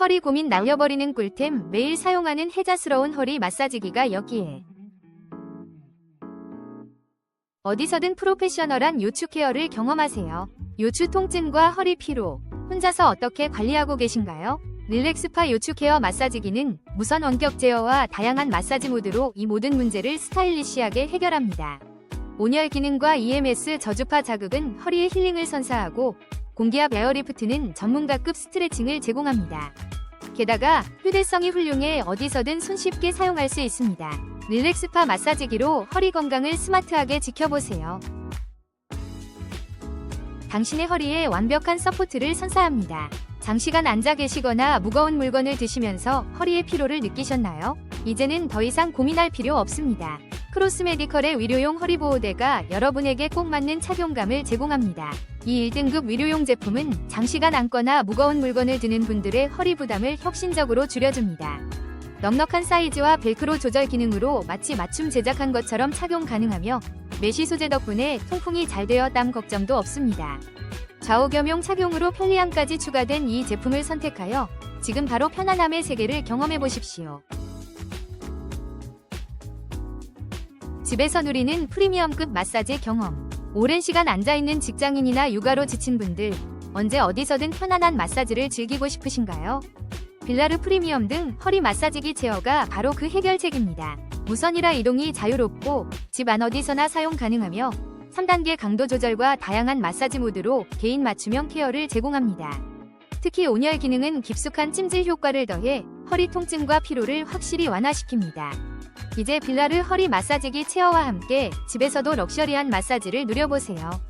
허리 고민 날려버리는 꿀템 매일 사용하는 혜자스러운 허리 마사지기가 여기에. 어디서든 프로페셔널한 요추 케어를 경험하세요. 요추 통증과 허리 피로, 혼자서 어떻게 관리하고 계신가요? 릴렉스파 요추 케어 마사지기는 무선 원격 제어와 다양한 마사지 모드로 이 모든 문제를 스타일리시하게 해결합니다. 온열 기능과 EMS 저주파 자극은 허리의 힐링을 선사하고 공기압 에어리프트는 전문가급 스트레칭을 제공합니다. 게다가 휴대성이 훌륭해 어디서든 손쉽게 사용할 수 있습니다. 릴렉스파 마사지기로 허리 건강을 스마트하게 지켜보세요. 당신의 허리에 완벽한 서포트를 선사합니다. 장시간 앉아 계시거나 무거운 물건을 드시면서 허리의 피로를 느끼셨나요? 이제는 더 이상 고민할 필요 없습니다. 크로스 메디컬의 위료용 허리보호대가 여러분에게 꼭 맞는 착용감을 제공합니다. 이 1등급 위료용 제품은 장시간 앉거나 무거운 물건을 드는 분들의 허리 부담을 혁신적으로 줄여줍니다. 넉넉한 사이즈와 벨크로 조절 기능으로 마치 맞춤 제작한 것처럼 착용 가능하며 메쉬 소재 덕분에 통풍이 잘 되어 땀 걱정도 없습니다. 좌우 겸용 착용으로 편리함까지 추가된 이 제품을 선택하여 지금 바로 편안함의 세계를 경험해 보십시오. 집에서 누리는 프리미엄급 마사지 경험. 오랜 시간 앉아있는 직장인이나 육아로 지친 분들, 언제 어디서든 편안한 마사지를 즐기고 싶으신가요? 빌라르 프리미엄 등 허리 마사지기 제어가 바로 그 해결책입니다. 무선이라 이동이 자유롭고 집 안 어디서나 사용 가능하며 3단계 강도 조절과 다양한 마사지 모드로 개인 맞춤형 케어를 제공합니다. 특히 온열 기능은 깊숙한 찜질 효과를 더해 허리 통증과 피로를 확실히 완화시킵니다. 이제 빌라르 허리 마사지기 체어와 함께 집에서도 럭셔리한 마사지를 누려보세요.